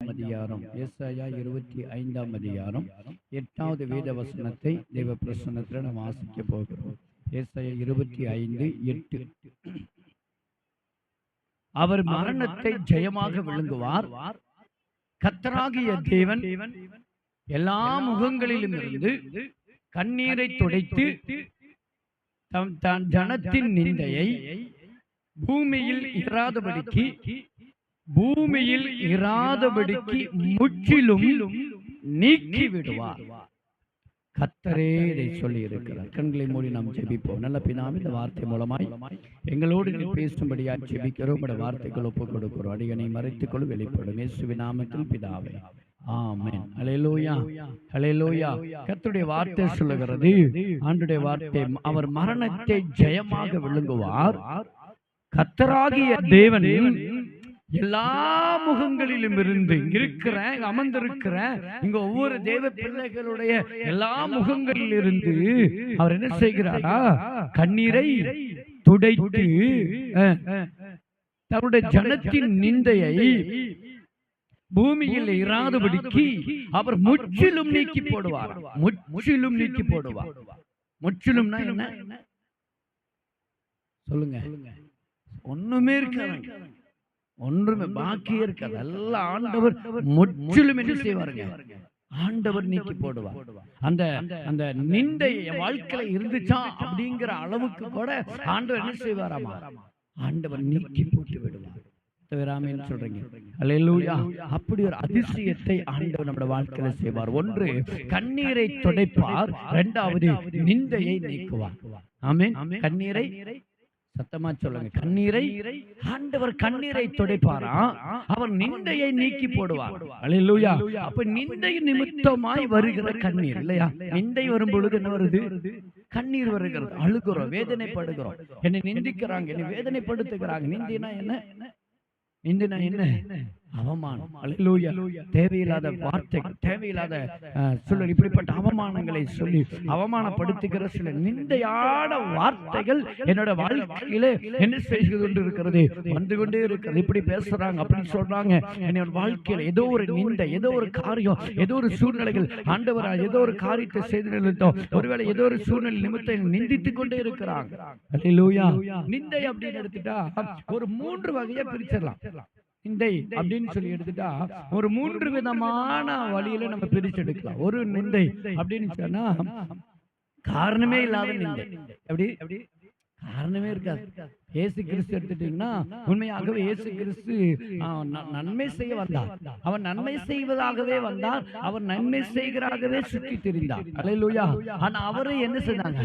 அதிகாரம் ஏசாயா இருபத்தி ஐந்தாம் அதிகாரம் எட்டாவது வேத வசனத்தை தெய்வ பிரசனத்தில் நாம் வாசிக்க போகிறோம். ஏசாயா இருபத்தி ஐந்து எட்டு. அவர் மரணத்தை ஜெயமாக விழுங்குவார். கத்தராகிய தேவன் எல்லா முகங்களிலும் இருந்து கண்ணீரை துடைத்து தம் தன் ஜனத்தின் நிந்தையை பூமியில் இராதபடிக்கு பூமியில் இராதபடிக்கு முற்றிலும் நீக்கி விடுவார் கத்தரே இதை சொல்லி இருக்கிறார் கண்களை மூடி நாம் ஜெபிப்போம். நல்ல பினாம் இந்த வார்த்தை மூலமாய் எங்களோடு நீ பேசும்படியா ஜெபிக்கிறோம். உடைய வார்த்தைகள் ஒப்பு கொடுக்கிறோம் அடியனை மறைத்துக்கொள் வெளிப்படும். இயேசுவி நாமத்தில் பிதாவே. ஆமேன். அலையலோயா அலையலோயா கத்துடைய வார்த்தை சொல்லுகிறது. ஆண்டுடைய வார்த்தை அவர் மரணத்தை ஜெயமாக விழுங்குவார். கத்தராகிய தேவன் எல்லா முகங்களிலும் இருந்து இருக்கிற அமர்ந்திருக்கிற இங்க ஒவ்வொரு தேவ பிள்ளைகளுடைய எல்லா முகங்களில் இருந்து அவர் என்ன செய்கிறாரா? கண்ணீரை துடைத்து தன்னுடைய ஜனத்தின் நிந்தையை பூமியில் இராதபடிக்கு அவர் முற்றிலும் நீக்கி போடுவார்? முற்றிலும் நீக்கி போடுவார் முற்றிலும்னா என்ன? சொல்லுங்க. ஒண்ணுமே இருக்காது ஒன்றுமே பாக்கியே இருக்காது. எல்லாம் ஆண்டவர் முற்றிலும் என்ன செய்வாருங்க? ஆண்டவர் நீக்கி போடுவார். அந்த அந்த நிந்தை என் வாழ்க்கையில இருந்துச்சா அப்படிங்கிற அளவுக்கு கூட ஆண்டவர் என்ன செய்வாராமா? ஆண்டவர் நீக்கி போட்டு விடுவார். தவிராமன்னு சொல்றீங்க. அல்லேலூயா. அப்படி ஒரு அதிசயத்தை ஆண்டவர் நம்முடைய வாழ்க்கையில செய்வார். ஒன்று கண்ணீரை துடைப்பார். இரண்டாவது நிந்தையை நீக்குவார். ஆமென். கண்ணீரை சத்தமா சொல்லுங்க. கண்ணீரை ஆண்டவர் கண்ணீரை துடைப்பாரா அவர் நிந்தையை நீக்கி போடுவார் அல்லேலூயா அப்ப நிந்தை நிமித்தமாய் வருகிற கண்ணீர் இல்லையா? நிந்தை வரும் பொழுது என்ன வருது? கண்ணீர் வருகிறது. அழுகிறோம். வேதனைப்படுகிறோம். என்னை நிந்திக்கிறாங்க. என்னை வேதனைப்படுத்துகிறாங்க. நிந்தினா என்ன? நிந்தினா என்ன? அவமானம். தேவையில்லாத வார்த்தைகள் தேவையில்லாத சூழல் இப்படிப்பட்ட அவமானங்களை சொல்லி அவமானப்படுத்துகிற சில நிந்தையான வார்த்தைகள் என்னோட வாழ்க்கையில என்ன செய்து கொண்டு இருக்கிறது. வந்து கொண்டே இருக்கிறது. இப்படி பேசுறாங்க அப்படின்னு சொல்றாங்க. என்னோட வாழ்க்கையில ஏதோ ஒரு நிந்தை ஏதோ ஒரு காரியம் ஏதோ ஒரு சூழ்நிலைகள் ஆண்டவரா ஏதோ ஒரு காரியத்தை செய்து நிறுத்தோம். ஒருவேளை ஏதோ ஒரு சூழ்நிலை நிமித்தம் நிந்தித்துக் கொண்டே இருக்கிறாங்க. நிந்தை அப்படின்னு எடுத்துட்டா ஒரு மூன்று வகையா பிரிச்சிடலாம். நிந்தை அப்படின்னு சொல்லி எடுத்துட்டா ஒரு மூன்று விதமான வழியில நம்ம பிரிச்சு எடுக்கலாம் ஒரு நிந்தை அப்படின்னு சொன்னா காரணமே இல்லாத நிந்தை. எப்படி காரணமே இருக்காது. இயேசு கிறிஸ்து எடுத்துட்டீங்கன்னா உண்மையாகவே இயேசு கிறிஸ்து நன்மை செய்ய வந்தார். அவன் நன்மை செய்வதாகவே வந்தார். அவர் நன்மை செய்கிறாகவே சுற்றி திரிந்தார் அல்லேலூயா ஆனா அவரை என்ன செய்தாங்க?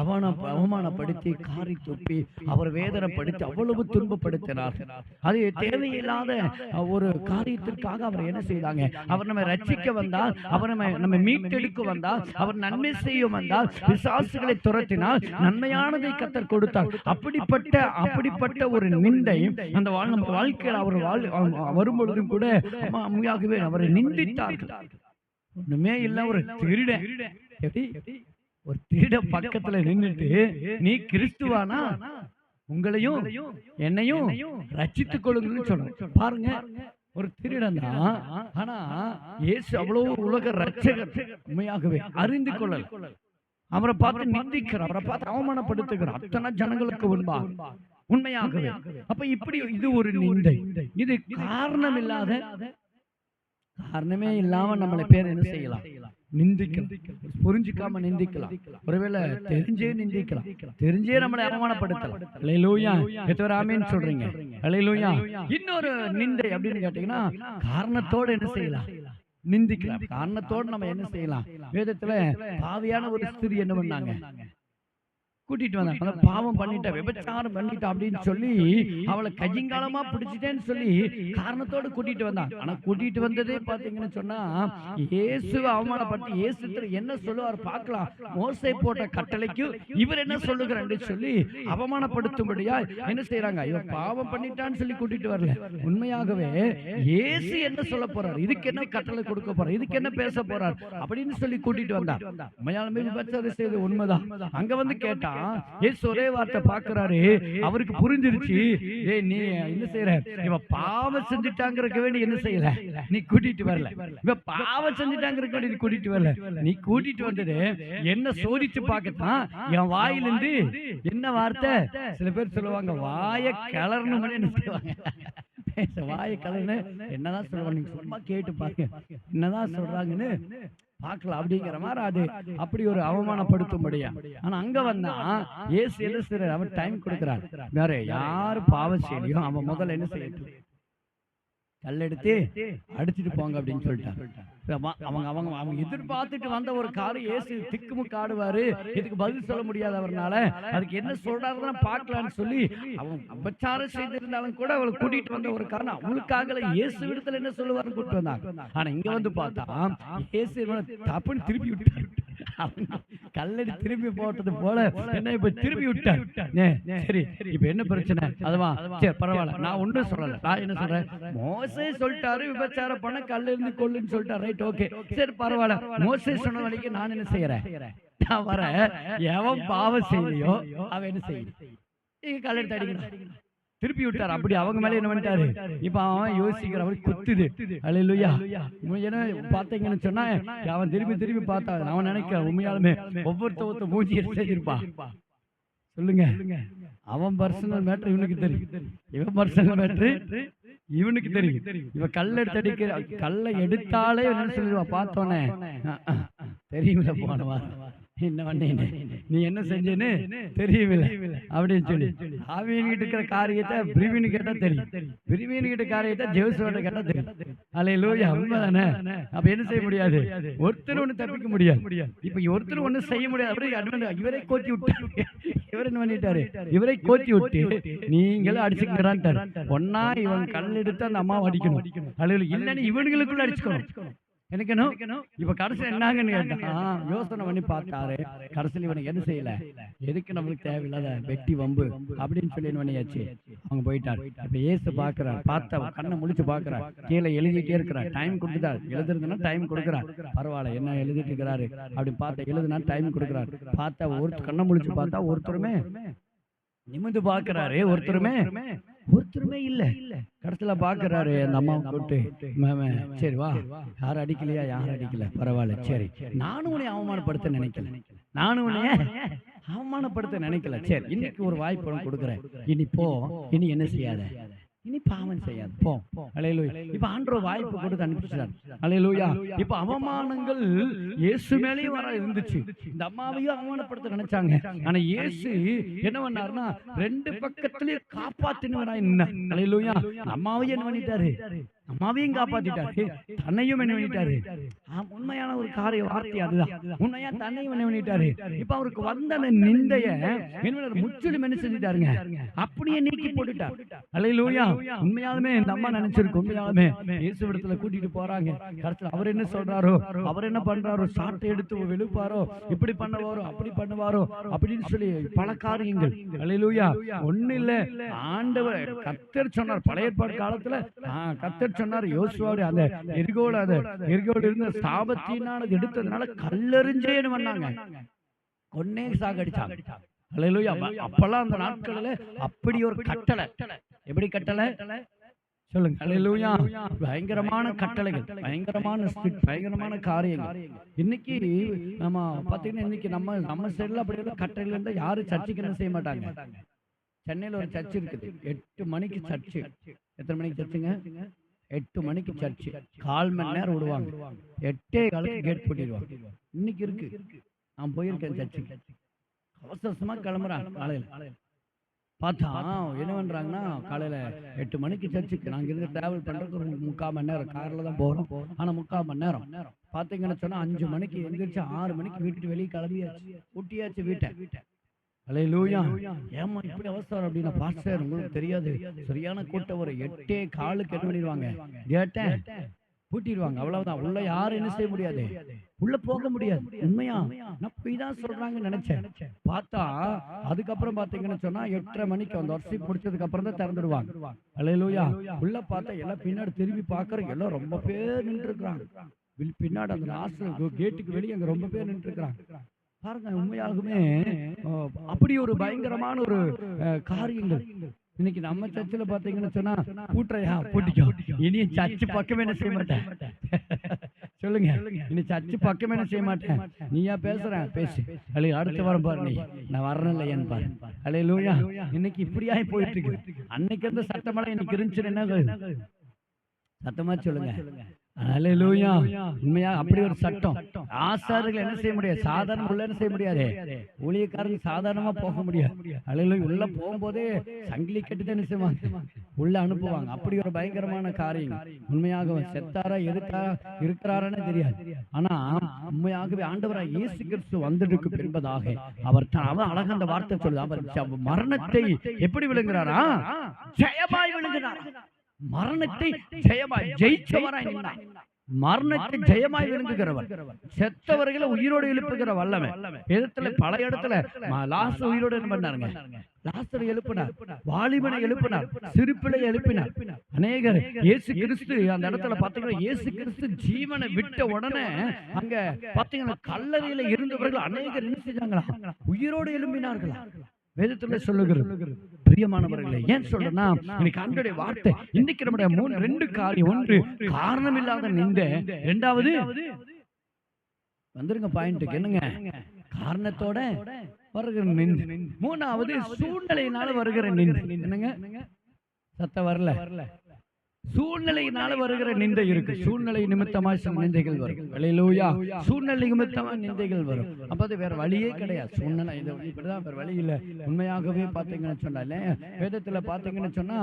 அவனை அவமானப்படுத்தி காரி துப்பி அவர் வேதனைப்படுத்தி அவ்வளவு துன்பப்படுத்தினார். அது தேவையில்லாத ஒரு காரியத்திற்காக அவர் என்ன செய்தாங்க? அவர் நம்மை ரட்சிக்க வந்தார். அவர் நம்ம நம்ம மீட்டெடுக்க வந்தார். அவர் நன்மை செய்ய வந்தார். பிசாசுகளை துரத்தினால் நன்மையானதை கத்தர் கொடுத்தார். அப்படிப்பட்ட அப்படிப்பட்ட ஒரு நிந்தை அந்த வாழ்க்கையில் அவர் வாழ் அவ- வரும் பொழுதும் கூட அம்மா உண்மையாகவே அவரை நிந்தித்தார்கள். ஒண்ணுமே இல்ல ஒரு எப்படி? ஒரு திருட பக்கத்துல நின்னுட்டு நீ கிறிஸ்துவானா? உங்களையும் என்னையும் ரட்சித்துக் கொள்ளுங்கன்னு சொல்றேன் பாருங்க ஒரு திருடன் தான் ஆனா இயேசு அவ்வளவு உலக ரட்சகர் உண்மையாகவே அறிந்து கொள்ளல. அவரை பார்த்து நிந்திக்கிறார். அவரை பார்த்து அவமானப்படுத்துகிறார். அத்தனை ஜனங்களுக்கு முன்பா உண்மையாகவே. அப்ப இப்படி இது ஒரு நிந்தை. இது காரணம் இல்லாத காரணமே இல்லாம நம்மளை பேர் என்ன செய்யலாம்? நிந்திக்கலாம். புரிஞ்சுக்காம நிந்திக்கலாம். ஒருவேளை தெரிஞ்சே நிந்திக்கலாம். தெரிஞ்சே நம்மளை அவமானப்படுத்தலாம். அலையிலூயா ஆமேன்னு சொல்றீங்க. அலையிலூயா இன்னொரு நிந்தை அப்படின்னு கேட்டீங்கன்னா காரணத்தோட என்ன செய்யலாம்? நிந்திக்கலாம். காரணத்தோட நம்ம என்ன செய்யலாம்? வேதத்துல பாவியான ஒரு ஸ்திரீ என்ன பண்ணாங்க? கூட்டிட்டு வந்தாங்க பாவம் பண்ணிட்டா விபச்சாரம் பண்ணிட்டா அப்படின்னு சொல்லி அவளை கையங்காலமா பிடிச்சிட்டேன்னு சொல்லி காரணத்தோட கூட்டிட்டு வந்தாங்க ஆனா கூட்டிட்டு வந்ததே பாத்தீங்கன்னு சொன்னா இயேசுவை அவமானப்படுத்தி இயேசு என்ன சொல்லுவார் பார்க்கலாம். மோசை போட்ட கட்டளைக்கு இவர் என்ன சொல்லுகிறான்னு சொல்லி அவமானப்படுத்தும்படியா என்ன செய்யறாங்க இவன் பாவம் பண்ணிட்டான்னு சொல்லி கூட்டிட்டு வரல. உண்மையாகவே இயேசு என்ன சொல்ல போறார்? இதுக்கு என்ன கட்டளை கொடுக்க போறார்? இதுக்கு என்ன பேச போறார்? அப்படின்னு சொல்லி கூட்டிட்டு வந்தார் உண்மையாலுமே விபச்சாரம் செய்தது உண்மைதான். அங்க வந்து கேட்டா இயேசு ஒரே வார்த்தை பாக்குறாரு. அவருக்கு புரிஞ்சிருச்சு. ஏய் நீ என்ன செய்யற இவ பாவம் செஞ்சுட்டாங்கிறக்க வேண்டி என்ன செய்யல. நீ கூட்டிட்டு வரல. இவ பாவம் செஞ்சுட்டாங்கிறக்க வேண்டி நீ கூட்டிட்டு வரல. நீ கூட்டிட்டு வந்தது என்ன சோதிச்சு பார்க்கத்தான் என் வாயிலிருந்து என்ன வார்த்தை? சில பேர் சொல்லுவாங்க வாயை கிளறணும் என்ன செய்வாங்க வாயை கலர்னு என்னதான் சொல்லுவாங்க? சும்மா கேட்டு பாருங்க. என்னதான் சொல்றாங்கன்னு பார்க்கலாம் அப்படிங்கிற மாதிரி அது அப்படி ஒரு அவமானப்படுத்தும்படியா ஆனா அங்க வந்தா ஏசு என்ன செய்யறாரு அவன் டைம் கொடுக்கிறான் வேற யாரு பாவம் செய்யலையோ அவன் முதல்ல என்ன செய்யட்டும்? கல்லெடுத்து அடிச்சிட்டு போங்க அப்படின்னு சொல்லிட்டான் அவ- அவங்க அவங்க அவங்க எதிர்பார்த்துட்டு வந்த ஒரு காரு ஏசு திக்குமுக்கு ஆடுவாரு இதுக்கு பதில் சொல்ல முடியாது அவர்னால. அதுக்கு என்ன சொல்றாருன்னு பார்க்கலாம்னு சொல்லி அவன் அபச்சாரம் செய்திருந்தாலும் கூட அவளை கூட்டிட்டு வந்த ஒரு காரணம் அவளுக்காக இயேசு விடத்துல என்ன சொல்லுவாருன்னு கூட்டிட்டு வந்தாங்க. ஆனா இங்க வந்து பார்த்தா இயேசு தப்புன்னு திருப்பி அவங்க கல்லடி திருப்பி போட்டது போல என்ன இப்ப திருப்பி விட்டார். ஏ, சரி இப்ப என்ன பிரச்சனை? அதுவா? சரி பரவாயில்ல. நான் ஒன்றும் சொல்லல. நான் என்ன சொல்றேன்? மோசே சொல்லிட்டாரு விபச்சாரம் பண்ண கல்ல இருந்து கொல்லுன்னு சொல்லிட்டாரு ரைட் ஓகே சரி பரவாயில்ல. மோசே சொன்ன வரைக்கும் நான் என்ன செய்யறேன்? நான் வர எவன் பாவம் செய்யலையோ அவன் என்ன செய்யணும் நீங்க கல்லெடுத்து அடிக்கணும் திருப்பி விட்டார். அப்படி அவங்க மேல என்ன பண்ணிட்டாரு? இப்ப அவன் யோசிக்கிற அவரு குத்துது. அல்லேலூயா ஏன்னா பாத்தீங்கன்னு சொன்னா அவன் திருப்பி திருப்பி பார்த்தா அவன் நினைக்க உண்மையாலுமே ஒவ்வொருத்த ஒருத்த மூஞ்சி எடுத்து செஞ்சிருப்பான் சொல்லுங்க. அவன் பர்சனல் மேட்ரு இவனுக்கு தெரியும். இவன் பர்சனல் மேட்ரு இவனுக்கு தெரியும். இவன் கல்ல எடுத்து அடிக்கிற கல்லை எடுத்தாலே என்ன சொல்லுவா பார்த்தோன்னே. தெரியல போனவா என்ன பண்ணேன்னு நீ என்ன செஞ்சேன்னு தெரியவில்லை. அப்படின்னு சொல்லி. ஆவியன் கிட்ட இருக்கிற காரியத்தை பிரிவினு கேட்டா தெரியும். பிரிவினு கிட்ட காரியத்தை ஜெவசோட கேட்டா தெரியும். அலை லூயா உண்மைதானே? அப்ப என்ன செய்ய முடியாது? ஒருத்தர் ஒண்ணு தப்பிக்க முடியாது. இப்ப ஒருத்தர் ஒண்ணு செய்ய முடியாது. அப்படி இவரை கோத்தி விட்டாரு இவர் என்ன பண்ணிட்டாரு? இவரை கோத்தி விட்டு. நீங்களும் அடிச்சுக்கிறான்ட்டாரு ஒன்னா இவன் கல் எடுத்து அந்த அம்மாவை அடிக்கணும். அல்லது இல்லைன்னு இவனுங்களுக்குள்ள அடிச்சுக்கணும். எனக்கு என்ன இப்ப கடைசியில் என்னங்கன்னு கேட்டா யோசனை பண்ணி பார்த்தாரு கடைசியில் இவனுக்கு என்ன செய்யல? எதுக்கு நம்மளுக்கு தேவையில்லாத வெட்டி வம்பு அப்படின்னு சொல்லி பண்ணியாச்சு அவங்க போயிட்டார். இப்ப ஏசு பாக்குறார் பார்த்த கண்ணை முழிச்சு பாக்குறார் கீழே எழுதிட்டே இருக்கிறார். டைம் கொடுத்துட்டார் எழுதுறதுன்னா டைம் கொடுக்குறார். பரவாயில்ல என்ன எழுதிட்டு இருக்கிறாரு? அப்படி பார்த்த எழுதுனா டைம் கொடுக்குறார். பார்த்தா ஒரு கண்ணை முழிச்சு பார்த்தா ஒருத்தருமே நிமிந்து பாக்குறாரு ஒருத்தருமே. ஒருத்தருமே. இல்ல. கடைசியில பாக்குறாரு அந்த அம்மா கூப்பிட்டு. "மேமே, சரி வா. யாரும் அடிக்கலையா? யாரும் அடிக்கல? பரவாயில்ல. சரி. நானும் உன்னை அவமானப்படுத்த நினைக்கல. நானும் உன்னைய அவமானப்படுத்த நினைக்கல. சரி இன்னைக்கு ஒரு வாய்ப்பு கொடுக்குறேன். இனி போ. இனி என்ன செய்யாத? இனி பாவம் செய்யாது. போ. அலையலூயா இப்ப ஆண்டவர் வாய்ப்பு கொடுத்து அனுப்பிச்சார் அலையலூயா இப்ப அவமானங்கள் இயேசு மேலேயும் வர இருந்துச்சு. இந்த அம்மாவையும் அவமானப்படுத்த நினைச்சாங்க. ஆனா இயேசு என்ன பண்ணாருன்னா ரெண்டு பக்கத்துலயும் காப்பாத்தினவராய் நின்னார். அலையலூயா அம்மாவையும் என்ன பண்ணிட்டாரு? அம்மாவையும் காப்பாத்திட்டாரு. தன்னையும் என்ன பண்ணிட்டாரு? உண்மையான ஒரு காரிய வார்த்தை அதுதான். உண்மையா தன்னையும் என்ன பண்ணிட்டாரு? இப்ப அவருக்கு வந்த நிந்தைய என்ன? முற்றிலும் என்ன செஞ்சுட்டாருங்க? அப்படியே நீக்கி போட்டுட்டார். அலையிலூயா உண்மையாலுமே இந்த அம்மா நினைச்சிருக்கு உண்மையாலுமே இயேசு இடத்துல கூட்டிட்டு போறாங்க. கடைசியில் அவர் என்ன சொல்றாரோ? அவர் என்ன பண்றாரோ? சாட்டை எடுத்து வெளுப்பாரோ? இப்படி பண்ணுவாரோ? அப்படி பண்ணுவாரோ? அப்படின்னு சொல்லி பல காரியங்கள் அலையிலூயா ஒண்ணு இல்ல ஆண்டவர் கத்தர் சொன்னார். பழைய ஏற்பாடு காலத்துல கத்தர் சொன்னார். யோசுவாவுடைய அந்த எரிகோடு அது எரிகோடு இருந்த சாபத்தினானது எடுத்ததுனால கல்லெறிஞ்சேன்னு பண்ணாங்க கொன்னே சாகடிச்சாங்க அப்பெல்லாம் அந்த நாட்களில அப்படி ஒரு கட்டளை. எப்படி கட்டளை? சொல்லுங்க. அலையிலூயா பயங்கரமான கட்டளைகள் பயங்கரமான ஸ்பிட் பயங்கரமான காரியங்கள். இன்னைக்கு நம்ம பாத்தீங்கன்னா இன்னைக்கு நம்ம நம்ம சைடுல அப்படி எல்லாம் கட்டளையில இருந்தா யாரும் சர்ச்சுக்கு என்ன செய்ய மாட்டாங்க? சென்னையில ஒரு சர்ச் இருக்குது. எட்டு மணிக்கு சர்ச்சு. எத்தனை மணிக்கு சர்ச்சுங்க? எட்டு மணிக்கு சர்ச்சு கால் மணி நேரம் விடுவாங்க. எட்டே காலுக்கு கேட் போட்டிடுவாங்க. இன்னைக்கு இருக்கு. நான் போயிருக்கேன் சர்ச்சுக்கு அவசர அவசரமா கிளம்புறான் காலையில. பார்த்தா என்ன பண்றாங்கன்னா காலையில எட்டு மணிக்கு சர்ச்சுக்கு நாங்க இருந்து டிராவல் பண்றதுக்கு ஒரு முக்கால் மணி நேரம். கார்ல தான் போறோம். ஆனா முக்கால் மணி நேரம். பாத்தீங்கன்னு சொன்னா அஞ்சு மணிக்கு எந்திரிச்சு ஆறு மணிக்கு வீட்டுக்கு வெளியே கிளம்பியாச்சு. ஊட்டியாச்சு வீட்டை. அலே லூயா ஏமா இப்படி அவசரம் அப்படின்னா பாஸ்டர் உங்களுக்கு தெரியாது. சரியான கூட்டம் ஒரு எட்டே காலுக்கு என்ன பண்ணிடுவாங்க கேட்டேன். பூட்டிடுவாங்க. அவ்வளவுதான். உள்ள யாரும் என்ன செய்ய முடியாது. உள்ள போக முடியாது. உண்மையா? நான் போய் தான் சொல்றாங்கன்னு நினைச்சேன். பார்த்தா அதுக்கப்புறம் பாத்தீங்கன்னு சொன்னா எட்டரை மணிக்கு அந்த வருஷம் முடிச்சதுக்கு அப்புறம் தான் திறந்துடுவாங்க. அலையலூயா உள்ள பார்த்தா எல்லாம் பின்னாடி திரும்பி பாக்குற எல்லாம் ரொம்ப பேர் நின்று இருக்கிறாங்க பின்னாடி அந்த லாஸ்ட் கேட்டுக்கு வெளியே அங்க ரொம்ப பேர் நின்று இருக்கிறாங்க பாருங்க உண்மையாகவே அப்படி ஒரு பயங்கரமான ஒரு காரியங்கள். இன்னைக்கு நம்ம சர்ச்சில் பார்த்தீங்கன்னு சொன்னா கூட்டுறையா பூட்டிக்கோ. இனி சர்ச்சு பக்கமே என்ன செய்ய மாட்டேன். சொல்லுங்க. இனி சர்ச்சு பக்கமே என்ன செய்ய மாட்டேன். நீயா பேசுறேன் பேசு. அல்ல அடுத்த வாரம் பாரு நீ. நான் வரணும் இல்லையான்னு பாரு. அல்ல லூயா இன்னைக்கு இப்படியாய் போயிட்டு இருக்கு. அன்னைக்கு இருந்த சட்டமெல்லாம் இன்னைக்கு இருந்துச்சு என்ன சத்தமா சொல்லுங்க. அல்லேலூயா உண்மையா அப்படி ஒரு சட்டம். ஆசாரிகள் என்ன செய்ய முடியாது? சாதாரண உள்ள என்ன செய்ய முடியாது. ஊழியக்காரங்க சாதாரணமா போக முடியாது. அல்லேலூயா உள்ள போகும்போதே சங்கிலி கட்டி தான் என்ன செய்வாங்க? உள்ள அனுப்புவாங்க. அப்படி ஒரு பயங்கரமான காரியம். உண்மையாக செத்தாரா இருக்கா இருக்கிறாரான்னு தெரியாது. ஆனா உண்மையாகவே ஆண்டவராய் இயேசு கிறிஸ்து வந்ததுக்கு பின்பதாக அவர் தான் அவன் அழகா அந்த வார்த்தை சொல்லுது. அவர் மரணத்தை எப்படி விழுங்குறாரா? ஜெயமாய் விழுங்குறாரா? மரணத்தை ஜெயமாய் ஜெயிச்சவராய் நின்றார் மரணத்தை ஜெயமாய் விழுங்குகிறவர் செத்தவர்களை உயிரோடு எழுப்புகிற வல்லமை. இடத்துல பல இடத்துல லாஸ்ட் உயிரோடு என்ன பண்ணாருங்க லாஸ்டர் எழுப்பினார். வாலிபனை எழுப்பினார். சிறுப்பிளை எழுப்பினார். அநேகர் இயேசு கிறிஸ்து அந்த இடத்துல பாத்தீங்கன்னா இயேசு கிறிஸ்து ஜீவனை விட்ட உடனே அங்க பாத்தீங்கன்னா கல்லறையில இருந்தவர்கள் அநேகர் என்ன செஞ்சாங்களா? உயிரோடு எழும்பினார்களா? வேதத்துல சொல்லுகிறது. பிரியமானவர்களே ஏன் சொல்றேன்னா இன்னைக்கு அன்றைய வார்த்தை இன்னைக்கு நம்முடைய மூணு ரெண்டு காரியம் ஒன்று காரணம் இல்லாத நிந்த இரண்டாவது வந்துருங்க பாயிண்ட்டுக்கு என்னங்க? காரணத்தோட வருகிற நிந்து. மூணாவது சூழ்நிலையினால வருகிற நிந்து. என்னங்க? சத்த வரல. சூழ்நிலையினால வருகிற நிந்தை இருக்கு. சூழ்நிலை நிமித்தமாய் சில நிந்தைகள் வரும். வெளியிலூயா சூழ்நிலை நிமித்தமா நிந்தைகள் வரும். அப்ப அது வேற வழியே கிடையாது. சூழ்நிலை இது இப்படிதான் வேற வழி இல்ல உண்மையாகவே பாத்தீங்கன்னு சொன்னாலே வேதத்துல பாத்தீங்கன்னு சொன்னா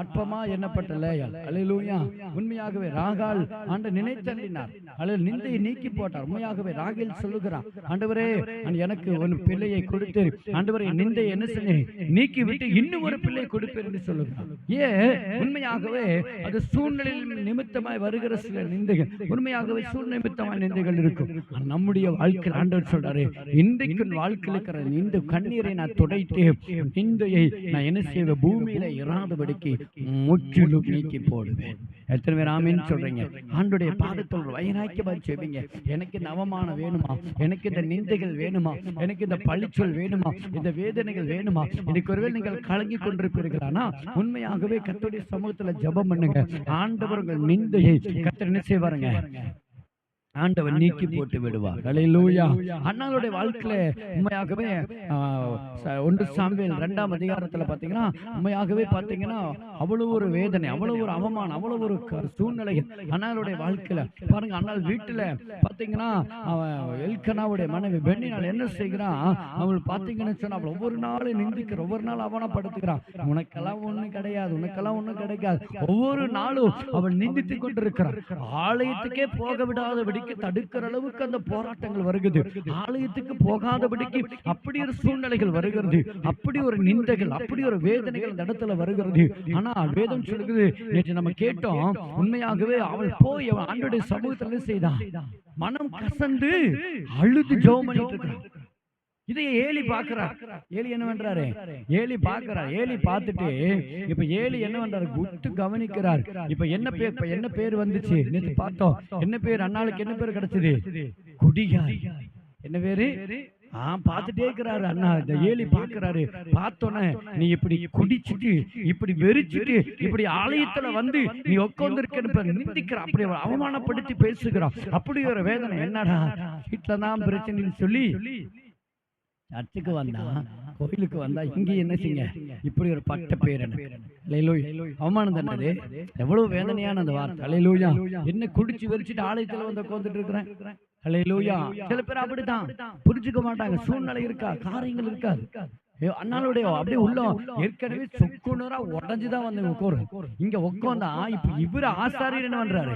அற்பமா எண்ணப்பட்டல அலையிலூயா உண்மையாகவே ராகால் ஆண்டு நினைத்தள்ளினார் அல்லது நிந்தையை நீக்கி போட்டார். உண்மையாகவே ராகேல் சொல்லுகிறான் ஆண்டவரே எனக்கு ஒரு பிள்ளையை கொடுத்து ஆண்டவரே நிந்தை என்ன செஞ்சேன் நீக்கி விட்டு இன்னும் ஒரு பிள்ளை கொடுப்பேன் என்று சொல்லுகிறான் ஏன்? உண்மையாகவே அது சூழ்நிலை நிமித்தமாய் வருகிற சில நிந்தைகள். உண்மையாகவே சூழ்நிலை நிமித்தமாய் நிந்தைகள் இருக்கும். நம்முடைய வாழ்க்கையில் ஆண்டவர் சொல்றாரு இன்றைக்கு வாழ்க்கையில் இருக்கிற இந்த கண்ணீரை நான் துடைத்து நிந்தையை நான் என்ன செய்வேன்? பூமியில இராதபடிக்கு முற்றிலும் நீக்கி போடுவேன். எத்தனை பேர் ஆமீன்னு சொல்றீங்க? ஆண்டுடைய பாதத்தில் ஒரு வைராக்கியமா செய்வீங்க எனக்கு இந்த அவமானம் வேணுமா? எனக்கு இந்த நிந்தைகள் வேணுமா? எனக்கு இந்த பழிச்சொல் வேணுமா? இந்த வேதனைகள் வேணுமா? இன்னைக்கு ஒருவேளை நீங்கள் கலங்கி கொண்டிருப்பீர்களானா? உண்மையாகவே கர்த்தருடைய சமூகத்துல ஜெபம் பண்ணுங்க. ஆண்டவர் உங்கள் நிந்தையை கர்த்தர் என்ன செய்வாருங்க. ஆண்டவர் நீக்கி போட்டு விடுவார். ஹalleluya. அண்ணாளுடைய வாழ்க்கையில உண்மையாகவே ஒன்று சாமுவேல் இரண்டாம் அதிகாரத்துல பாத்தீங்கன்னா உண்மையாகவே பாத்தீங்கன்னா அவ்வளவு ஒரு வேதனை அவ்வளவு ஒரு அவமானம் அவ்வளவு ஒரு க- சூழ்நிலை. அண்ணாளுடைய வாழ்க்கையில பாருங்க அண்ணாள் வீட்டுல பாத்தீங்கன்னா எல்கனாவுடைய மனைவி பெண்ணினால் என்ன செய்கிறான்? அவள் பாத்தீங்கன்னு சொன்னா அவள் ஒவ்வொரு நாளும் நிந்திக்கிற ஒவ்வொரு நாள் அவனப்படுத்துகிறான் உனக்கெல்லாம் ஒண்ணு கிடையாது உனக்கெல்லாம் ஒண்ணும் கிடைக்காது. ஒவ்வொரு நாளும் அவள் நிந்தித்து கொண்டிருக்கிறாள் ஆலயத்துக்கே போக விடாதபடிக்கு தடுக்கிற அளவுக்கு அந்த போராட்டங்கள் வருகிறது. ஆலயத்துக்கு போகாதபடிக்கு அப்படி ஒரு சூழ்நிலைகள் வருகிறது. அப்படி ஒரு நிந்தைகள் அப்படி ஒரு வேதனைகள் அந்த இடத்துல வருகிறது. ஆனா வேதம் சொல்லுகிறது நேற்று நம்ம கேட்டோம் உண்மையாகவே அவள் போய் அவன் ஆண்டுடைய சமூகத்தில் செய்தான் மனம் கசந்து அழுது ஜெபம் பண்ணிட்டு இருக்கிறான் இதை ஏலி பாக்குறார் ஏலி என்ன பண்றாரு? ஏலி பாக்குறார் ஏலி பார்த்துட்டு இப்ப ஏலி என்ன பண்றாரு? குத்து கவனிக்கிறார். இப்ப என்ன பேர் இப்ப என்ன பேர் வந்துச்சு? நேத்து பார்த்தோம். என்ன பேர்? அண்ணாளுக்கு என்ன பேர் கிடைச்சது? குடிகாரி என்ன பேரு? ஆ பார்த்துட்டே இருக்கிறாரு அண்ணா. இந்த ஏலி பாக்குறாரு பார்த்தோன்னே நீ இப்படி குடிச்சிட்டு இப்படி வெறிச்சிட்டு இப்படி ஆலயத்துல வந்து நீ உட்கார்ந்து நிந்திக்கிற. அப்படி அவ அவமானப்படுத்தி பேசுகிறான் அப்படி ஒரு வேதனை. என்னடா? வீட்டுல தான் பிரச்சனைன்னு சொல்லி சர்ச்சுக்கு வந்தா கோயிலுக்கு வந்தா இங்க என்ன செய்யுங்க இப்படி ஒரு பட்ட பேர். அவமானம்? எவ்வளவு வேதனையான அந்த வார்த்தை. அலையிலூயா என்ன குடிச்சு வெறிச்சிட்டு ஆலயத்துல வந்து உட்கார்ந்துட்டு இருக்கிறேன். அலையிலூயா சில பேர் அப்படிதான் புரிஞ்சுக்க மாட்டாங்க. சூழ்நிலை இருக்கா? காரியங்கள் இருக்காது அண்ணாளுடைய அப்படியே உள்ள ஏற்கனவே சொக்குனரா உடஞ்சுதான் வந்து உட்காரு. இங்க உட்காந்தா இப்ப இவரு ஆசாரியர் என்ன பண்றாரு.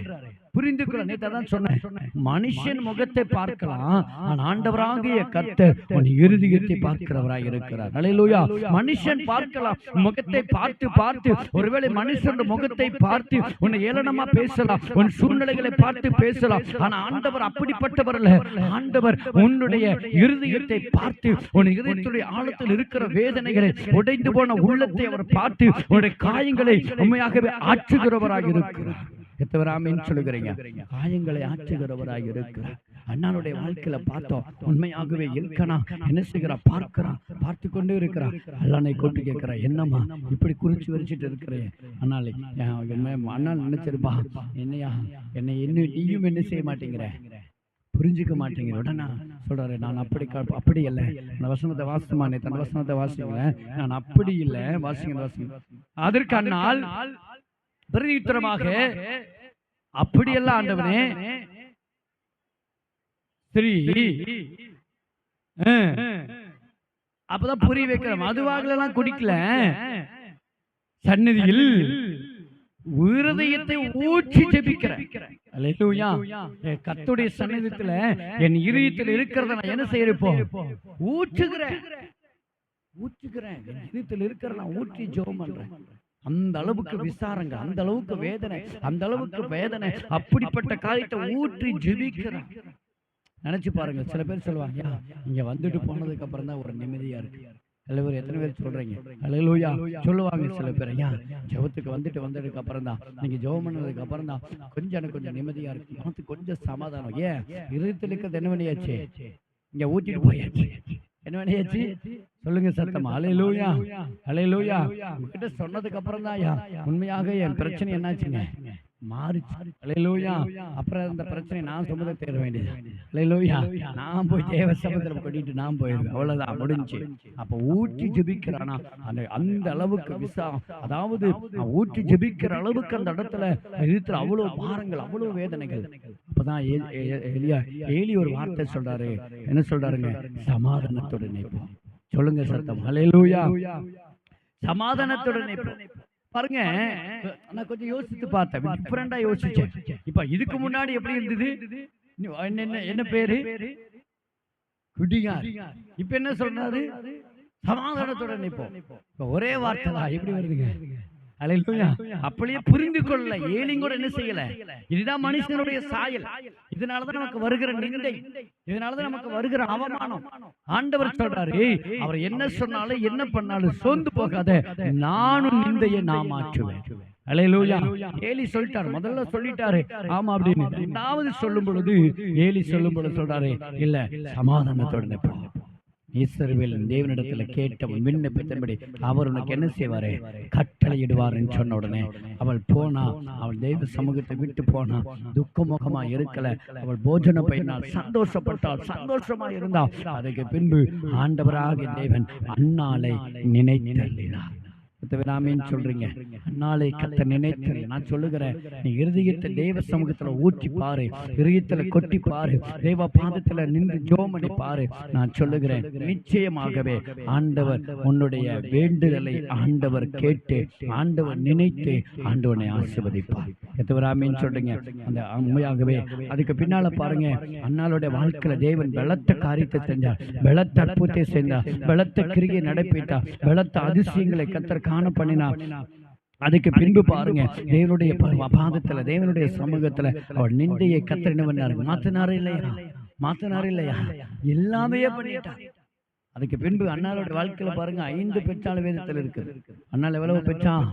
புரிந்து கொள்ள சொன்னேன். மனுஷன் முகத்தை பார்க்கலாம். ஆனா ஆண்டவராகிய கர்த்தர் உன் இருதயத்தை பார்க்கிறவராய் இருக்கிறார். மனுஷன் பார்க்கலாம். முகத்தை பார்த்து பார்த்து ஒருவேளை மனுஷன் முகத்தை பார்த்து உன்னை ஏளனமா பேசலாம். உன் சூழ்நிலைகளை பார்த்து பேசலாம். ஆனா ஆண்டவர் அப்படிப்பட்டவர் அல்ல. ஆண்டவர் உன்னுடைய இருதயத்தை பார்த்து உன் இருதயத்துடைய ஆழத்தில் இருக்கிற வேதனைகளை உடைந்து போன உள்ளத்தை அவர் பார்த்து உன்னுடைய காயங்களை உண்மையாகவே ஆற்றுகிறவராக இருக்கிறார். எத்தவராமின்னு சொல்லுகிறீங்க. காயங்களை ஆற்றுகிறவராக இருக்கிறார். அண்ணாளுடைய வாழ்க்கையில பார்த்தோம். உண்மையாகவே இருக்கனா என்ன செய்கிறா பார்க்கிறா பார்த்து கொண்டே இருக்கிறா அல்லானை கூட்டு கேட்கிறா என்னம்மா? இப்படி குறிச்சு வரிச்சிட்டு இருக்கிறேன் அண்ணாலே அண்ணா நினைச்சிருப்பா? என்னையா? என்னை இன்னும் நீயும் என்ன செய்ய மாட்டேங்கிற? புரிஞ்சுக்க மாட்டேங்கிற. உடனே சொல்றாரு நான் அப்படி அப்படி இல்லை. அந்த வசனத்தை வாசிமானே தன் வசனத்தை வாசிங்களேன். நான் அப்படி இல்லை. வாசிங்க வாசிங்க அதற்கு அண்ணால் பிரதியுத்தரமாக அப்படியெல்லாம் ஆண்டவனே சரி. அப்பதான் புரிய வைக்கிற மதுவாகலாம் குடிக்கல. சந்நிதியில் இருதயத்தை ஊற்றி ஜெபிக்கிற அல்லேலூயா என் கர்த்தருடைய சந்நிதத்துல என் இருதயத்தில் இருக்கிறத நான் என்ன செய்யறேன் இப்போ ஊற்றுகிறேன். ஊற்றுகிறேன். என் இருதயத்தில் இருக்கிற நான் ஊற்றி ஜெபம் பண்றேன். அந்த அளவுக்கு விசாரங்க அந்த அளவுக்கு வேதனை அந்த அளவுக்கு வேதனை அப்படிப்பட்ட காரியத்தை ஊற்றி ஜெபிக்கிறேன் நினைச்சு பாருங்க சில பேர் சொல்லுவாங்க "ஐயா, இங்க வந்துட்டு போனதுக்கு அப்புறம் தான் ஒரு நிம்மதியா இருக்கு. சில பேர் எத்தனை பேர் சொல்றீங்க? அல்லேலூயா சொல்லுவாங்க சில பேர் ஐயா ஜெபத்துக்கு வந்துட்டு வந்ததுக்கு அப்புறம் தான் நீங்க ஜெபம் பண்ணதுக்கு அப்புறம் தான் கொஞ்சம் எனக்கு கொஞ்சம் நிம்மதியா இருக்கு. மனசுக்கு கொஞ்சம் சமாதானம். ஏன்? இருதயத்தில் இருக்கிறது என்ன பண்ணியாச்சு இங்க ஊட்டிட்டு போயாச்சு. என்ன பண்ணியாச்சு சொல்லுங்க சத்தமா. அலையலூயா அலையலூயா உங்ககிட்ட சொன்னதுக்கு அப்புறம் தான் உண்மையாக என் பிரச்சனை என்னாச்சுங்க? மாறிச்சு. அலையலூயா அப்புறம் இந்த பிரச்சனை நான் சுமத தேட வேண்டியது. அலையலூயா நான் போய் தேவ சமத்துல கொட்டிட்டு நான் போயிருவேன். அவ்வளவுதான். முடிஞ்சு. அப்ப ஊற்றி ஜெபிக்கிறானா? அந்த அந்த அளவுக்கு விசா. அதாவது ஊற்றி ஜெபிக்கிற அளவுக்கு அந்த இடத்துல இருக்கிற அவ்வளவு பாரங்கள் அவ்வளவு வேதனைகள். அப்பதான் எலியா ஏலி ஒரு வார்த்தை சொல்றாரு. என்ன சொல்றாருங்க? சமாதானத்துடனே போ சொல்லுங்க சத்தம். ஹalleluya சமாதானத்துடனே பாருங்க. நான் கொஞ்சம் யோசித்து பார்த்தேன். டிஃபரெண்டா யோசிச்சேன் இப்ப இதுக்கு முன்னாடி எப்படி இருந்தது? என்ன என்ன- பேரு? குடிகார். இப்ப என்ன சொல்றாரு? சமாதானத்துடன் இப்போ இப்ப ஒரே வார்த்தை தான் எப்படி வருதுங்க? அப்படியே புரிந்து கொள்ளல ஏலியும் கூட என்ன செய்யல? இதுதான் மனுஷனுடைய சாயல். இதனாலதான் நமக்கு வருகிற நிந்தை. இதனாலதான் நமக்கு வருகிற அவமானம். ஆண்டவர் சொல்றாரு அவர் என்ன சொன்னாலும் என்ன பண்ணாலும் சோர்ந்து போகாத. நானும் நிந்தையை நான் மாற்றுவேன். அல்லேலூயா ஏலி சொல்லிட்டாரு முதல்ல சொல்லிட்டாரு ஆமா அப்படின்னு. ரெண்டாவது சொல்லும் பொழுது ஏலி சொல்லும் பொழுது சொல்றாரு இல்ல சமாதானத்தோட ஈஸ்வரவேல் தேவனிடத்துல கேட்ட விண்ணப்பித்தபடி அவர் உனக்கு என்ன செய்வாரு? கட்டளையிடுவாருன்னு சொன்ன உடனே அவள் போனா அவள் தெய்வ சமூகத்தை விட்டு போனா துக்கமுகமா இருக்கல. அவள் போஜன பயினால் சந்தோஷப்பட்டாள் சந்தோஷமா இருந்தாள் அதுக்கு பின்பு ஆண்டவராகிய தேவன் அன்னாளை நினைத்தள்ளினார். சொல்றீங்க? அன்னாளை கத்த நினைத்தல் நான் சொல்லுகிறேன் நீ இருதயத்தை சமூகத்துல ஊற்றி பாரு. இருதயத்துல கொட்டி பாரு. பாதத்துல நின்று ஜோமணி பாரு. நான் சொல்லுகிறேன் நிச்சயமாகவே ஆண்டவர் உன்னுடைய வேண்டுதலை ஆண்டவர் கேட்டு ஆண்டவர் நினைத்து ஆண்டவனை ஆசிர்வதிப்பார். எத்தவராமின்னு சொல்றீங்க. அந்த உண்மையாகவே அதுக்கு பின்னால பாருங்க. அன்னாளுடைய வாழ்க்கையில தேவன் பலத்த காரியத்தை செஞ்சார். பலத்த அற்புதத்தை செஞ்சார். பலத்த கிரியை நடைபெற்றார் பலத்த அதிசயங்களை கத்தர் காண பண்ணினார் அதுக்கு பின்பு பாருங்க தேவனுடைய பாதத்துல தேவனுடைய சமூகத்துல அவர் நிந்தையை கத்தர் என்ன பண்ணாரு மாத்தினாரு இல்லையா? மாத்தினாரு இல்லையா? எல்லாமே பண்ணிட்டார் அதுக்கு பின்பு அண்ணாரோட வாழ்க்கையில பாருங்க ஐந்து பெற்றாள் வேதத்துல இருக்கு அண்ணால் எவ்வளவு பெற்றான்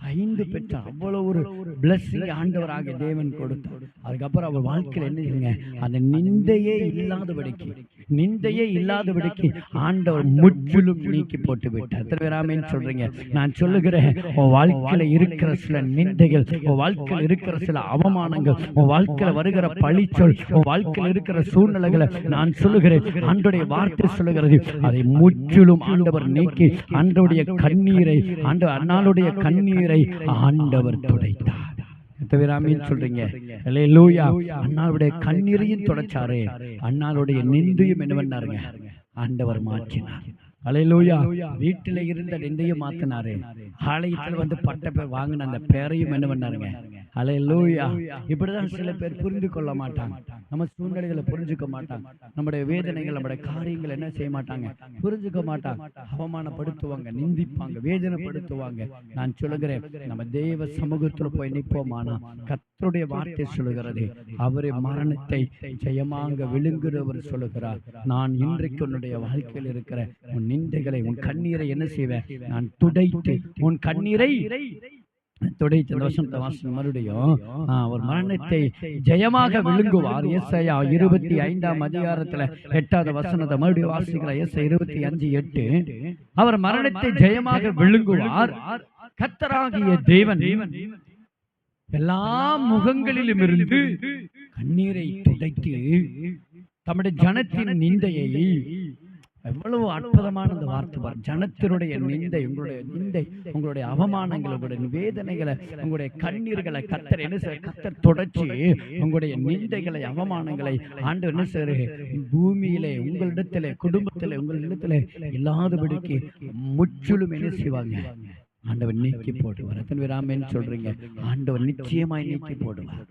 ஐந்து பெற்றான் அவ்வளவு ஒரு பிளஸ்ஸிங் ஆண்டவராக தேவன் கொடுத்தார். அதுக்கப்புறம் அவர் வாழ்க்கையில என்ன செய்யுங்க? அந்த நிந்தையே இல்லாதபடிக்கு. நிந்தையே இல்லாதபடிக்கு ஆண்டவர் முற்றிலும் நீக்கி போட்டு விட்டார் திருவிராமேன்னு சொல்றீங்க? நான் சொல்லுகிறேன் உன் வாழ்க்கையில இருக்கிற சில நிந்தைகள் உன் வாழ்க்கையில இருக்கிற சில அவமானங்கள் உன் வாழ்க்கையில வருகிற பழிச்சொல் உன் வாழ்க்கையில இருக்கிற சூழ்நிலைகளை நான் சொல்லுகிறேன். ஆண்டுடைய வார்த்தை சொல்லுகிறது. அதை முற்றிலும் ஆண்டவர் நீக்கி ஆண்டவருடைய கண்ணீரை ஆண்டு அண்ணாளுடைய கண்ணீரை ஆண்டவர் துடைத்தார். எத்தவிராமின்னு சொல்றீங்க? அல்லேலூயா அண்ணாவுடைய கண்ணீரையும் தொடச்சாரு. அண்ணாளுடைய நிந்தையும் என்ன பண்ணாருங்க ஆண்டவர் மாற்றினார். அலையலூயா வீட்டில இருந்த நிந்தையும் மாத்தினாரு. ஆலயத்துல வந்து பட்ட பேர் வாங்கின அந்த பேரையும் என்ன பண்ணாருங்க அலையலூயா இப்படிதான் சில பேர் புரிந்து கொள்ள மாட்டாங்க நம்ம சூழ்நிலைகளை புரிஞ்சுக்க மாட்டாங்க நம்முடைய வேதனைகள் நம்முடைய காரியங்கள் என்ன செய்ய மாட்டாங்க புரிஞ்சுக்க மாட்டாங்க அவமானப்படுத்துவாங்க நிந்திப்பாங்க வேதனைப்படுத்துவாங்க நான் சொல்லுகிறேன் நம்ம தேவ சமூகத்துல போய் நிற்போமானா? கர்த்தருடைய வார்த்தை சொல்லுகிறது. அவரே மரணத்தை ஜெயமாங்க விழுங்குறவர் சொல்லுகிறார். நான் இன்றைக்கு உன்னுடைய வாழ்க்கையில் இருக்கிற உன் நிந்தைகளை உன் கண்ணீரை என்ன செய்வேன்? நான் துடைத்து உன் கண்ணீரை இந்த வசனத்தை வாசனம் மறுபடியும் அவர் மரணத்தை ஜெயமாக விழுங்குவார். எஸ்ஐயா இருபத்தி ஐந்தாம் அதிகாரத்துல எட்டாவது வசனத்தை மறுபடியும் வாசிக்கிற எஸ் இருபத்தி அஞ்சு எட்டு. அவர் மரணத்தை ஜெயமாக விழுங்குவார். கத்தராகிய தேவன் எல்லா முகங்களிலும் இருந்து கண்ணீரை துடைத்து தம்முடைய ஜனத்தின் நிந்தையை எவ்வளவு அற்புதமான அந்த வார்த்தை பாரு. ஜனத்தினுடைய நிந்தை உங்களுடைய நிந்தை உங்களுடைய அவமானங்கள் உங்களுடைய வேதனைகளை உங்களுடைய கண்ணீர்களை கத்தர் என்ன செய்ய கத்தர் தொடச்சி உங்களுடைய நிந்தைகளை அவமானங்களை ஆண்டு என்ன செய்ய பூமியிலே உங்களிடத்திலே குடும்பத்திலே உங்களிடத்திலே இல்லாதபடிக்கு முற்றிலும் என்ன செய்வாங்க? ஆண்டவர் நீக்கி போடுவார். எத்தனை பேர் ஆமென்னு சொல்றீங்க? ஆண்டவர் நிச்சயமாய் நீக்கி போடுவார்.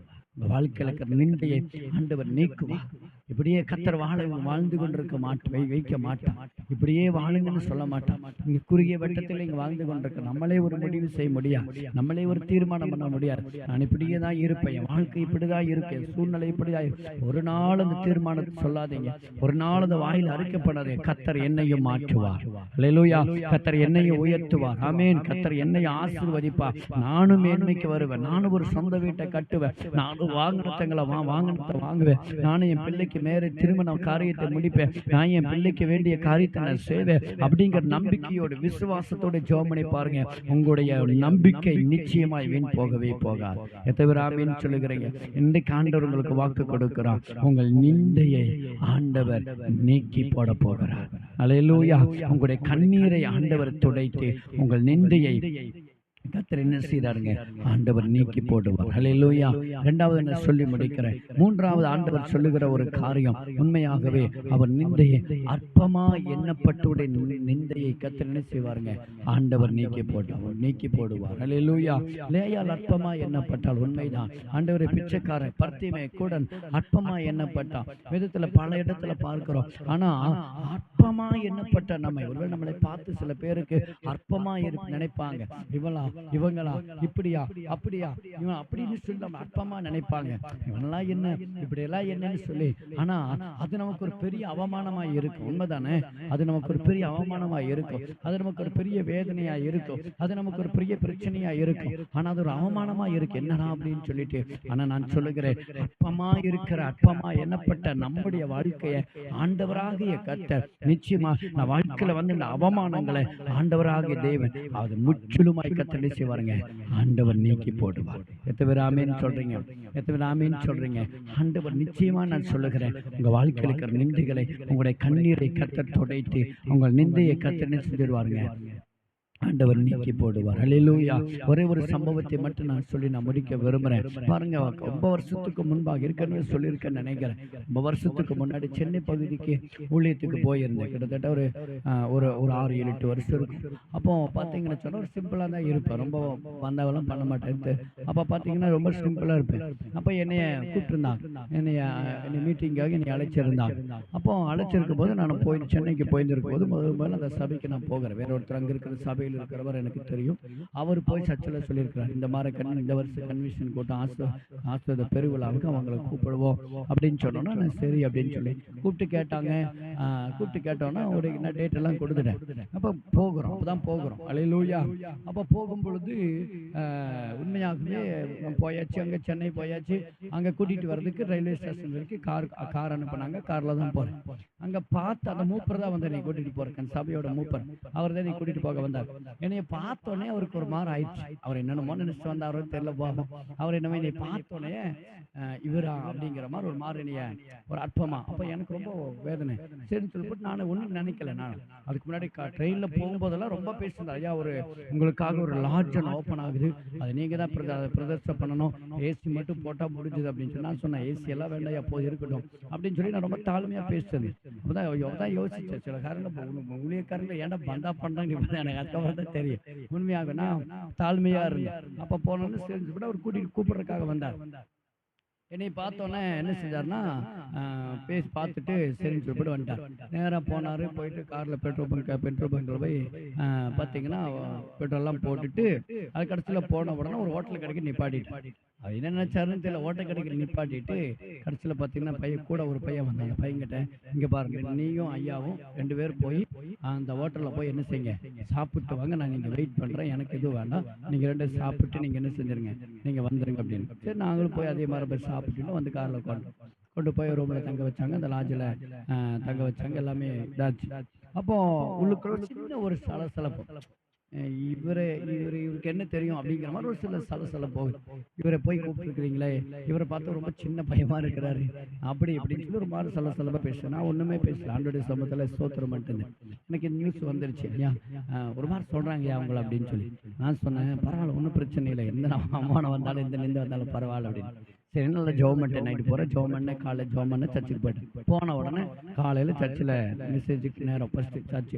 வாழ்க்கையில இருக்கிற நிந்தையை ஆண்டவர் நீக்குவார். இப்படியே கத்தர் வாழ வாழ்ந்து கொண்டிருக்க மாட்டோம். வைக்க மாட்டான் இப்படியே வாழுங்கன்னு சொல்ல மாட்டான் இங்க குறுகிய வட்டத்தில் இங்க வாழ்ந்து கொண்டிருக்க நம்மளே ஒரு முடிவு செய்ய முடியாது நம்மளே ஒரு தீர்மானம் பண்ண முடியாது நான் இப்படியே தான் இருப்பேன். என் வாழ்க்கை இப்படிதான் இருக்கு. சூழ்நிலை இப்படிதான் இருக்கு. ஒரு நாள் அந்த தீர்மானத்தை சொல்லாதீங்க. ஒரு நாள் அந்த வாயில் அறுக்கப்படாதீங்க. கத்தர் என்னையும் மாற்றுவார். லெலுயா கத்தர் என்னையும் உயர்த்துவார். ஆமேன். கத்தர் என்னையும் ஆசீர்வதிப்பார். நானும் மேன்மைக்கு வருவேன். நானும் ஒரு சொந்த வீட்டை கட்டுவேன். நானும் வாங்கினத்தங்களை வா வாங்கினத்தை வாங்குவேன். நானும் என் பிள்ளைக்கு மேலே திருமணம் காரியத்தை முடிப்பேன். நான் என் பிள்ளைக்கு வேண்டிய காரியத்தை நான் செய்வேன். அப்படிங்கிற நம்பிக்கையோடு விசுவாசத்தோட ஜோமனை பாருங்க உங்களுடைய நம்பிக்கை நிச்சயமாய் வீண் போகவே போகாது. எத்தனை ஆமீன் சொல்லுகிறீங்க? இன்றைக்கு ஆண்டவர் உங்களுக்கு வாக்கு கொடுக்கிறார். உங்கள் நிந்தையை ஆண்டவர் நீக்கி போட போகிறார். அல்லேலூயா உங்களுடைய கண்ணீரை ஆண்டவர் துடைத்து உங்கள் நிந்தையை கத்தர் என்ன செய்றாருங்க ஆண்டவர் நீக்கி போடுவார். ஹalleluya. இரண்டாவது என்ன சொல்லி முடிக்கிறேன்? மூன்றாவது ஆண்டவர் சொல்லுகிற ஒரு காரியம். உண்மையாகவே அவர் நிந்தையை அற்பமா எண்ணப்பட்டுடைய நிந்தையை கத்தர் என்ன செய்வாருங்க? ஆண்டவர் நீக்கி போடுவார். நீக்கி போடுவார். ஹalleluya. லேயால் அற்பமா எண்ணப்பட்டால் உண்மைதான். ஆண்டவரை பிச்சைக்காரன் பர்த்திமை கூட அற்பமா எண்ணப்பட்டான். விதத்துல பல இடத்துல பார்க்கிறோம். ஆனா அற்பமா எண்ணப்பட்ட நம்மை. ஒருவேளை நம்மளை பார்த்து சில பேருக்கு அற்பமா நினைப்பாங்க இவளா இவங்களா? இப்படியா? அப்படியா? இவன் அப்படின்னு சொல்லி நம்ம அற்பமா நினைப்பாங்க. இவனெல்லாம் என்ன? இப்படி எல்லாம் என்னன்னு சொல்லி. ஆனா அது நமக்கு ஒரு பெரிய அவமானமா இருக்கும். உண்மைதானே? அது நமக்கு ஒரு பெரிய அவமானமா இருக்கும். அது நமக்கு ஒரு பெரிய வேதனையா இருக்கும். அது நமக்கு ஒரு பெரிய பிரச்சனையா இருக்கும். ஆனா அது ஒரு அவமானமா இருக்கு. என்னடா அப்படின்னு சொல்லிட்டு. ஆனா நான் சொல்லுகிறேன். அற்பமா இருக்கிற அற்பமா எண்ணப்பட்ட நம்முடைய வாழ்க்கையை ஆண்டவராகிய கர்த்தர் நிச்சயமா நான் வாழ்க்கையில வந்து இந்த அவமானங்களை ஆண்டவராகிய தேவன் அது முற்றிலுமாய் கத்தனை செய்வாருங்க ஆண்டவர் நீக்கி போடுவார். எத்தனை பேர் ஆமேன்னு சொல்றீங்க? எத்தனை பேர் ஆமேன்னு சொல்றீங்க? ஆண்டவர் நிச்சயமா நான் சொல்லுகிறேன். உங்க வாழ்க்கையில் இருக்கிற நிந்தைகளை உங்களுடைய கண்ணீரை கத்தர் துடைத்து உங்கள் நிந்தையை கத்தனை செஞ்சிருவாருங்க ஆண்டவர் நீக்கி போடுவார். ஹalleluya. ஒரே ஒரு சம்பவத்தை மட்டும் நான் சொல்லி நான் முடிக்க விரும்புறேன். பாருங்க ரொம்ப வருஷத்துக்கு முன்பாக ஏற்கனவே சொல்லியிருக்கேன்னு நினைக்கிறேன். ரொம்ப வருஷத்துக்கு முன்னாடி சென்னை பகுதிக்கு ஊழியத்துக்கு போயிருந்தேன். கிட்டத்தட்ட ஒரு ஒரு ஒரு ஆறு ஏழு எட்டு வருஷம் இருக்கும். அப்போ பார்த்தீங்கன்னு சொன்னா ஒரு சிம்பிளாக தான் இருப்பேன். ரொம்ப வந்தவெல்லாம் பண்ண மாட்டேன் அப்போ பார்த்தீங்கன்னா ரொம்ப சிம்பிளாக இருப்பேன். அப்போ என்னைய கூப்பிட்டுருந்தாங்க என்னைய என்னை மீட்டிங்காக என்னை அழைச்சிருந்தாங்க அப்போ அழைச்சிருக்கும் போது நான் போய் சென்னைக்கு போயிருந்திருக்கும் போது முதல் முதல்ல அந்த சபைக்கு நான் போகிறேன் வேற ஒருத்தர் அங்கே இருக்கிற சபையில் இருக்கிறவர் எனக்கு தெரியும். அவர் போய் சர்ச்சில் சொல்லியிருக்கிறார் இந்த மாதிரி கண் இந்த வருஷம் கன்வென்ஷன் கூட்டம் ஆசிர ஆசிரியத பெருவிழாவுக்கு அவங்களை கூப்பிடுவோம். அப்படின்னு சொன்னோன்னா நான் சரி அப்படின்னு சொல்லி கூப்பிட்டு கேட்டாங்க. கூப்பிட்டு கேட்டோன்னா ஒரு என்ன டேட் எல்லாம் கொடுத்துட்டேன். அப்போ போகிறோம். அப்பதான் போகிறோம். அலையிலூயா அப்போ போகும் பொழுது உண்மையாகவே போயாச்சு அங்கே சென்னை போயாச்சு அங்கே கூட்டிகிட்டு வர்றதுக்கு ரயில்வே ஸ்டேஷன் வரைக்கும் கார் கார் அனுப்புனாங்க. காரில் தான் போகிறேன் அங்கே பார்த்து அந்த மூப்பர் தான் வந்து நீ கூட்டிகிட்டு போகிறேன் சபையோட மூப்பர். அவர் தான் நீ கூட்டிகிட்டு போக வந்தார் என்னைய பார்த்தோன்னே அவருக்கு ஒரு மாதிரி ஆயிடுச்சு அவர் என்னென்னமோ நினைச்சு வந்தாரோ தெரியல போகும் அவர் என்னமே என்னை பார்த்தோன்னே இவரா அப்படிங்கிற மாதிரி ஒரு மாதிரி என்னைய ஒரு அற்பமா அப்போ எனக்கு ரொம்ப வேதனை சரின்னு சொல்லிட்டு நான் ஒன்றும் நினைக்கல நான் அதுக்கு முன்னாடி ட்ரெயினில் போகும்போதெல்லாம் ரொம்ப பேசியிருந்தார் ஐயா ஒரு உங்களுக்காக ஒரு லாட்ஜ் ஓப்பன் ஆகுது அது நீங்கள் தான் பிரத பிரதர்ஷனம் பண்ணணும் ஏசி மட்டும் போட்டால் முடிஞ்சுது அப்படின்னு சொல்லி நான் சொன்னேன் ஏசி எல்லாம் வேண்டாம் எப்போது இருக்கட்டும் அப்படின்னு சொல்லி நான் ரொம்ப தாழ்மையாக பேசுறது அப்பதான் தான் யோசிச்சேன் சில காரணம் ஊழியக்காரங்க ஏன்டா பந்தா பண்றாங்க எனக்கு அர்த்தம் தான் தெரியும். உண்மையாக நான் தாழ்மையா இருந்தேன். அப்ப போனோன்னு தெரிஞ்சு கூட அவர் கூட்டிட்டு கூப்பிடுறதுக்காக வந்தார். என்னை பார்த்தோன்னே என்ன செஞ்சாருன்னா ஆஹ், பேசி பார்த்துட்டு சரின்னு சொல்லிட்டு வந்துட்டார். நேராக போனார் போயிட்டு காரில் பெட்ரோல் பங்க் பெட்ரோல் பங்கில் போய் பார்த்தீங்கன்னா பெட்ரோல்லாம் போட்டுட்டு அது கடைசியில் போன உடனே ஒரு ஹோட்டல் கடைக்கு நிப்பாட்டிட்டு. அது என்ன நினைச்சாருன்னு தெரியல ஹோட்டல் கடைக்கு நிப்பாட்டிட்டு கடைசியில் பார்த்தீங்கன்னா பையன் கூட ஒரு பையன் வந்தாங்க பையன்கிட்ட இங்கே பாருங்க நீயும் ஐயாவும் ரெண்டு பேர் போய் அந்த ஹோட்டலில் போய் என்ன செய்யுங்க? சாப்பிட்டு வாங்க நான் நீங்கள் வெயிட் பண்ணுறேன் எனக்கு எதுவும் வேண்டாம். நீங்கள் ரெண்டு சாப்பிட்டு நீங்கள் என்ன செஞ்சிருங்க? நீங்கள் வந்துருங்க அப்படின்னு. சரி நாங்களும் போய் அதே மாதிரி போய் அப்படின்னு வந்து காரில் உட்காந்து கொண்டு போய் ரூமில் தங்க வச்சாங்க. அந்த லாட்ஜில் தங்க வச்சாங்க. எல்லாமே இதாச்சு. அப்போ உள்ளுக்குள்ள சின்ன ஒரு சலசலப்பு. இவரு இவர் இவருக்கு என்ன தெரியும் அப்படிங்கிற மாதிரி ஒரு சில சலசல போகுது இவரை போய் கூப்பிட்டுருக்கிறீங்களே. இவரை பார்த்து ரொம்ப சின்ன பயமா இருக்கிறாரு. அப்படி இப்படின்னு சொல்லி ஒரு மாதிரி சலசலப்பா பேசுறேன் நான் ஒண்ணுமே பேசல. ஆண்டோடைய சமூகத்துல சோத்திரம் மட்டும்தான். எனக்கு நியூஸ் வந்துருச்சு ஐயா ஒரு மாதிரி சொல்றாங்க அவங்கள அப்படின்னு சொல்லி. நான் சொன்னேன் பரவாயில்ல ஒன்றும் பிரச்சனை இல்லை. எந்த அம்மானம் வந்தாலும் எந்த நின்று வந்தாலும் பரவாயில்ல அப்படின்னு. சரி நல்ல ஜோம் பண்ணிட்டேன் நைட்டு போகிறேன் ஜோம் பண்ணேன் காலையில் ஜோம் பண்ண சர்ச்சுக்கு போயிட்டேன் போன உடனே காலையில் சர்ச்சில் மெசேஜுக்கு நேரம் ஃபஸ்ட்டு சர்ச்சு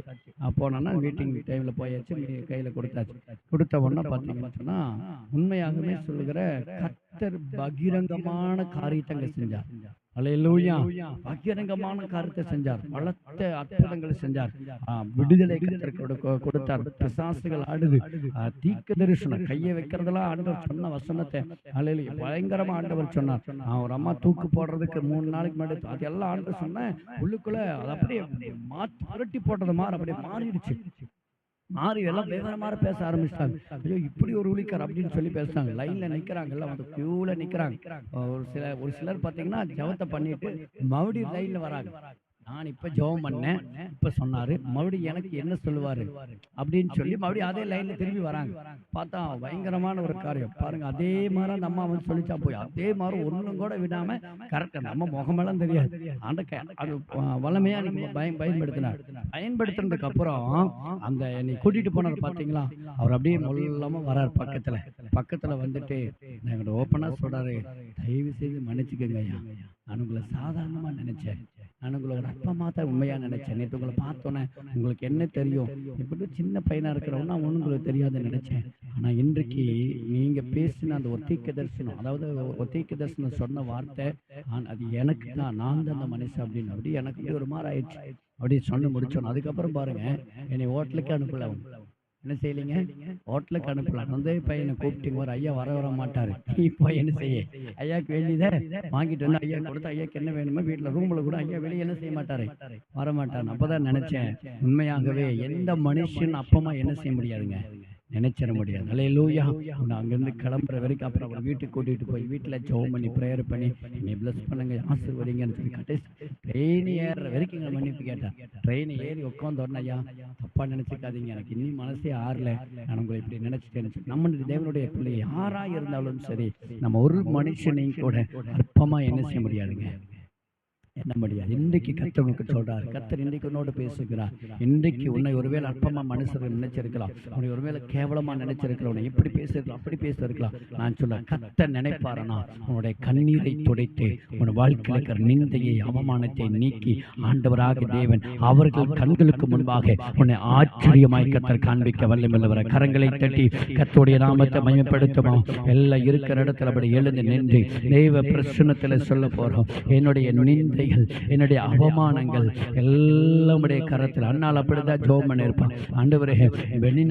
போனோன்னா மீட்டிங் டைமில் போயாச்சு கையில் கொடுத்தாச்சு. கொடுத்த உடனே பார்த்தீங்கன்னு சொன்னால் உண்மையாகவே சொல்லுகிற கர்த்தர் பகிரங்கமான காரியத்தை அங்கே செஞ்சார். பகிரங்கமான காரியத்தை செஞ்சார். பலத்த அற்புதங்களை செஞ்சார். விடுதலை கொடுத்தார். பிசாசுகள் ஆடுது. ஆ, தீர்க்க தரிசனம். கையை வைக்கிறதெல்லாம் ஆண்டவர் சொன்ன வசனத்தை. அல்லேலூயா பயங்கரமா ஆண்டவர் சொன்னார். ஒரு அம்மா தூக்கு போடுறதுக்கு மூணு நாளைக்கு முன்னாடி அதெல்லாம் ஆண்டவர் சொன்னேன். உள்ளுக்குள்ள அது அப்படியே மாற்றி புரட்டி போட்டது மாதிரி அப்படியே மாறிடுச்சு. மாறி எல்லாம் விவரமாக பேச ஆரம்பிச்சிட்டாங்க. ஐயோ இப்படி ஒரு உளிக்கார் அப்படின்னு சொல்லி பேசுறாங்க. லைன்ல நிக்கிறாங்க. எல்லாம் வந்து கியூல நிக்கிறாங்க. ஒரு சில ஒரு சிலர் பார்த்தீங்கன்னா ஜெபத்தை பண்ணிட்டு மறுபடியும் லைன்ல வராங்க. நான் இப்ப ஜெபம் பண்ணேன். இப்ப சொன்னாரு மறுபடியும் எனக்கு என்ன சொல்லுவாரு? அப்படின்னு சொல்லி மறுபடியும் அதே லைன்ல திரும்பி வராங்க. பார்த்தா பயங்கரமான ஒரு காரியம். பாருங்க அதே மாதிரி அந்த அம்மா வந்து சொல்லிச்சா போய் அதே மாதிரி ஒண்ணும் கூட விடாம கரெக்டா நம்ம முகமெல்லாம் தெரியாது. அந்த அது அஹ், வல்லமையா நீங்க பயம் பயன்படுத்தினார். பயன்படுத்தினதுக்கு அப்புறம் அந்த என்னை கூட்டிட்டு போனவர் பாத்தீங்களா அவர் அப்படியே மொல்லமா வரார் பக்கத்துல. பக்கத்துல. வந்துட்டு என்கிட்ட ஓப்பனா சொல்றாரு தயவு செய்து மன்னிச்சுக்கோங்க ஐயா நான் உங்களை சாதாரணமா நினைச்சேன் நான் உங்களை ஒரு அப்பமா தான் உண்மையாக நினைச்சேன். நேற்று உங்களை பார்த்தோன்னே உங்களுக்கு என்ன தெரியும்? இப்படி சின்ன பையனாக இருக்கிறவனா ஒன்றும் உங்களுக்கு தெரியாதுன்னு நினைச்சேன். ஆனால் இன்றைக்கு நீங்கள் பேசின அந்த ஒத்திக்க தரிசனம் அதாவது ஒத்திக்க தரிசனம் சொன்ன வார்த்தை ஆனா, அது எனக்கு தான் நான் தான் அந்த மனுஷன் அப்படின்னு அப்படி எனக்கு ஒரு மாதிரி ஆயிடுச்சு அப்படி சொன்ன முடிச்சோன்னு அதுக்கப்புறம் பாருங்க என்னை ஹோட்டலுக்கு அனுப்பல என்ன செய்யலீங்க? ஹோட்டலுக்கு அனுப்பலாம். வந்து பையனை கூப்பிட்டு ஒரு ஐயா வர வர மாட்டாரு. போய் என்ன செய்ய? ஐயாக்கு வேண்டியதை வாங்கிட்டு வந்து ஐயா கொடுத்து ஐயாக்கு என்ன வேணுமோ வீட்டில் ரூமில் கூட ஐயா வெளியே என்ன செய்ய மாட்டாரு? வர மாட்டார்? அப்பதான் நினைச்சேன். உண்மையாகவே எந்த மனுஷன் அப்பமா என்ன செய்ய முடியாதுங்க? நினைச்சிட முடியாது. அலே லூயா நான் அங்கேருந்து கிளம்புற வரைக்கும் அப்புறம் அவர் வீட்டுக்கு கூட்டிகிட்டு போய் வீட்டில் ஜெபம் பண்ணி ப்ரேயர் பண்ணி என்னை ப்ளஸ் பண்ணுங்க ஆசீர்வதிங்கன்னு சொல்லி கடைசி ட்ரெயின் ஏறுற வரைக்கும் எங்களை மன்னிப்பு கேட்டேன் ட்ரெயின் ஏறி உட்காந்து உடனே ஐயா தப்பா நினைச்சுக்காதீங்க. எனக்கு இன்னும் மனசே ஆறல. நான் உங்களை இப்படி நினைச்சிட்டேன்னு சொல்லி நம்ம தேவனுடைய பிள்ளை யாரா இருந்தாலும் சரி நம்ம ஒரு மனுஷனையும் கூட அற்பமா என்ன செய்ய முடியாதுங்க. என்ன முடியாது இன்றைக்கு கர்த்தர் உனக்கு சொல்றாரு. கத்தர் இன்றைக்கு உன்னோட பேசுகிறார். இன்றைக்கு உன்னை ஒருவேளை அற்பமா மனுஷர்கள் நினைச்சிருக்கலாம். உன்னை ஒருவேளை கேவலமா நினைச்சிருக்கலாம். உன்னை எப்படி பேசிருக்கலாம் அப்படி பேசிருக்கலாம். நான் சொல்ல கர்த்தர் நினைப்பாரனா? உன்னுடைய கண்ணீரை துடைத்து உன் வாழ்க்கையில் இருக்கிற நிந்தையை அவமானத்தை நீக்கி ஆண்டவராக தேவன் அவர்கள் கண்களுக்கு முன்பாக உன்னை ஆச்சரியமாய் கத்தர் காண்பிக்க வல்லமில்லவர. கரங்களை தட்டி கத்தோடைய நாமத்தை மயப்படுத்துமா எல்லாம் இருக்கிற இடத்துல அப்படி எழுந்து நின்று தெய்வ பிரசன்னத்தில் சொல்ல போறோம். என்னுடைய நிந்தைகள் என்னுடைய அவமானங்கள் எல்லாம் உடைய கரத்தில். அண்ணால் அப்படிதான் ஜோம் பண்ணிருப்பான் ஆண்டவரே வெளிநாட்டு